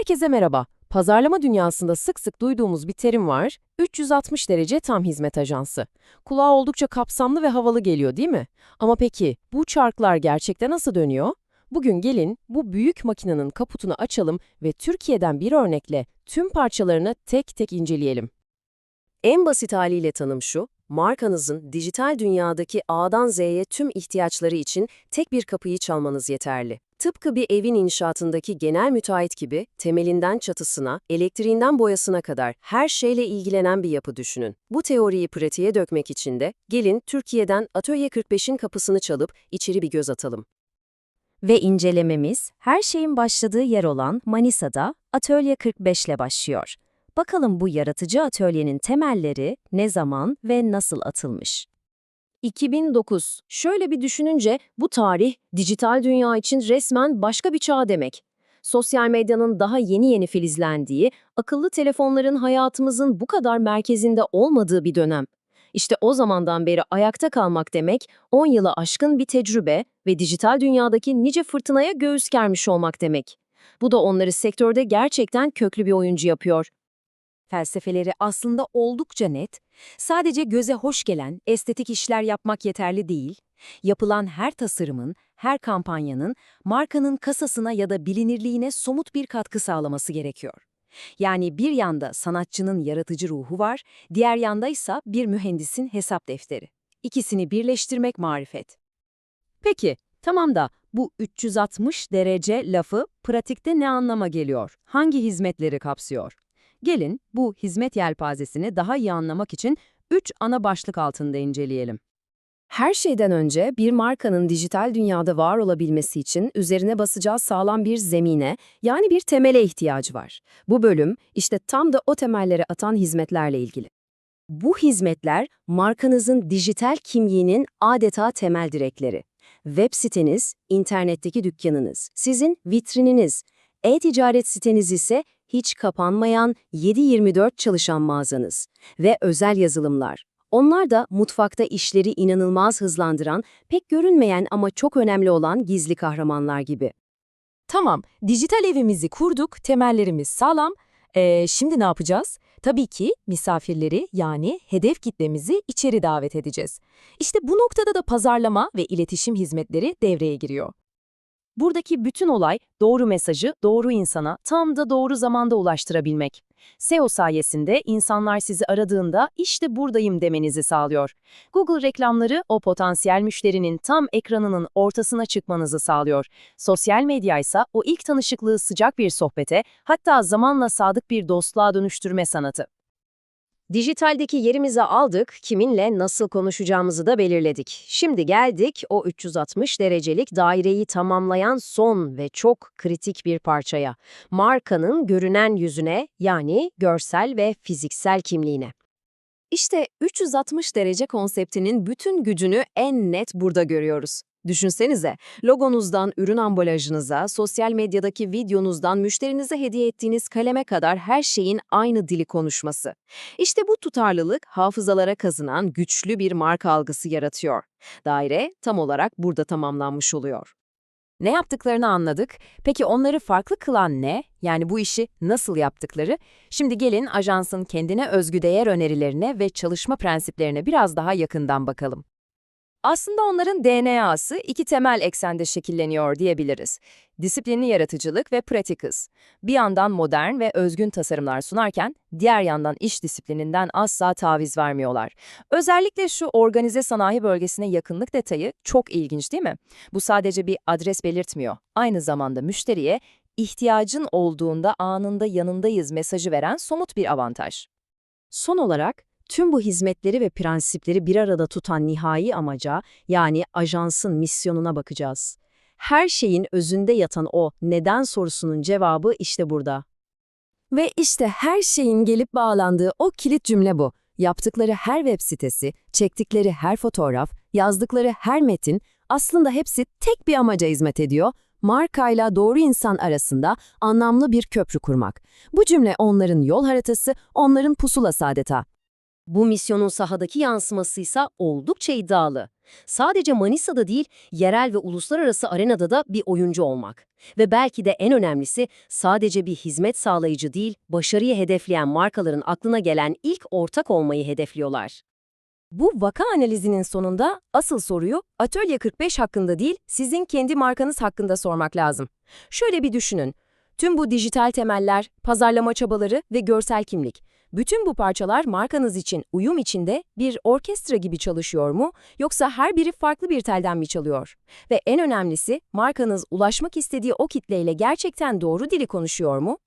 Herkese merhaba. Pazarlama dünyasında sık sık duyduğumuz bir terim var. 360 derece tam hizmet ajansı. Kulağa oldukça kapsamlı ve havalı geliyor değil mi? Ama peki bu çarklar gerçekten nasıl dönüyor? Bugün gelin bu büyük makinenin kaputunu açalım ve Türkiye'den bir örnekle tüm parçalarını tek tek inceleyelim. En basit haliyle tanım şu, markanızın dijital dünyadaki A'dan Z'ye tüm ihtiyaçları için tek bir kapıyı çalmanız yeterli. Tıpkı bir evin inşaatındaki genel müteahhit gibi temelinden çatısına, elektriğinden boyasına kadar her şeyle ilgilenen bir yapı düşünün. Bu teoriyi pratiğe dökmek için de gelin Türkiye'den Atölye 45'in kapısını çalıp içeri bir göz atalım. Ve incelememiz her şeyin başladığı yer olan Manisa'da Atölye 45 ile başlıyor. Bakalım bu yaratıcı atölyenin temelleri ne zaman ve nasıl atılmış? 2009. Şöyle bir düşününce bu tarih dijital dünya için resmen başka bir çağ demek. Sosyal medyanın daha yeni yeni filizlendiği, akıllı telefonların hayatımızın bu kadar merkezinde olmadığı bir dönem. İşte o zamandan beri ayakta kalmak demek, 10 yılı aşkın bir tecrübe ve dijital dünyadaki nice fırtınaya göğüs germiş olmak demek. Bu da onları sektörde gerçekten köklü bir oyuncu yapıyor. Felsefeleri aslında oldukça net, sadece göze hoş gelen estetik işler yapmak yeterli değil, yapılan her tasarımın, her kampanyanın markanın kasasına ya da bilinirliğine somut bir katkı sağlaması gerekiyor. Yani bir yanda sanatçının yaratıcı ruhu var, diğer yanda ise bir mühendisin hesap defteri. İkisini birleştirmek marifet. Peki, tamam da bu 360 derece lafı pratikte ne anlama geliyor? Hangi hizmetleri kapsıyor? Gelin bu hizmet yelpazesini daha iyi anlamak için 3 ana başlık altında inceleyelim. Her şeyden önce bir markanın dijital dünyada var olabilmesi için üzerine basacağı sağlam bir zemine, yani bir temele ihtiyacı var. Bu bölüm işte tam da o temelleri atan hizmetlerle ilgili. Bu hizmetler markanızın dijital kimliğinin adeta temel direkleri. Web siteniz, internetteki dükkanınız, sizin vitrininiz, e-ticaret siteniz ise hiç kapanmayan 7-24 çalışan mağazanız ve özel yazılımlar. Onlar da mutfakta işleri inanılmaz hızlandıran, pek görünmeyen ama çok önemli olan gizli kahramanlar gibi. Tamam, dijital evimizi kurduk, temellerimiz sağlam. Ee, şimdi ne yapacağız? Tabii ki misafirleri yani hedef kitlemizi içeri davet edeceğiz. İşte bu noktada da pazarlama ve iletişim hizmetleri devreye giriyor. Buradaki bütün olay doğru mesajı doğru insana tam da doğru zamanda ulaştırabilmek. SEO sayesinde insanlar sizi aradığında işte buradayım demenizi sağlıyor. Google reklamları o potansiyel müşterinin tam ekranının ortasına çıkmanızı sağlıyor. Sosyal medya ise o ilk tanışıklığı sıcak bir sohbete, hatta zamanla sadık bir dostluğa dönüştürme sanatı. Dijitaldeki yerimizi aldık, kiminle nasıl konuşacağımızı da belirledik. Şimdi geldik o 360 derecelik daireyi tamamlayan son ve çok kritik bir parçaya. Markanın görünen yüzüne yani görsel ve fiziksel kimliğine. İşte 360 derece konseptinin bütün gücünü en net burada görüyoruz. Düşünsenize, logonuzdan ürün ambalajınıza, sosyal medyadaki videonuzdan müşterinize hediye ettiğiniz kaleme kadar her şeyin aynı dili konuşması. İşte bu tutarlılık hafızalara kazınan güçlü bir marka algısı yaratıyor. Daire tam olarak burada tamamlanmış oluyor. Ne yaptıklarını anladık. Peki onları farklı kılan ne? Yani bu işi nasıl yaptıkları? Şimdi gelin ajansın kendine özgü değer önerilerine ve çalışma prensiplerine biraz daha yakından bakalım. Aslında onların DNA'sı iki temel eksende şekilleniyor diyebiliriz. Disiplinli yaratıcılık ve pratik hız. Bir yandan modern ve özgün tasarımlar sunarken, diğer yandan iş disiplininden asla taviz vermiyorlar. Özellikle şu organize sanayi bölgesine yakınlık detayı çok ilginç değil mi? Bu sadece bir adres belirtmiyor. Aynı zamanda müşteriye ihtiyacın olduğunda anında yanındayız mesajı veren somut bir avantaj. Son olarak, Tüm bu hizmetleri ve prensipleri bir arada tutan nihai amaca, yani ajansın misyonuna bakacağız. Her şeyin özünde yatan o neden sorusunun cevabı işte burada. Ve işte her şeyin gelip bağlandığı o kilit cümle bu. Yaptıkları her web sitesi, çektikleri her fotoğraf, yazdıkları her metin aslında hepsi tek bir amaca hizmet ediyor. Markayla doğru insan arasında anlamlı bir köprü kurmak. Bu cümle onların yol haritası, onların pusulası adeta. Bu misyonun sahadaki yansıması ise oldukça iddialı. Sadece Manisa'da değil, yerel ve uluslararası arenada da bir oyuncu olmak. Ve belki de en önemlisi sadece bir hizmet sağlayıcı değil, başarıyı hedefleyen markaların aklına gelen ilk ortak olmayı hedefliyorlar. Bu vaka analizinin sonunda asıl soruyu Atölye 45 hakkında değil, sizin kendi markanız hakkında sormak lazım. Şöyle bir düşünün. Tüm bu dijital temeller, pazarlama çabaları ve görsel kimlik. Bütün bu parçalar markanız için uyum içinde bir orkestra gibi çalışıyor mu yoksa her biri farklı bir telden mi çalıyor? Ve en önemlisi markanız ulaşmak istediği o kitleyle gerçekten doğru dili konuşuyor mu?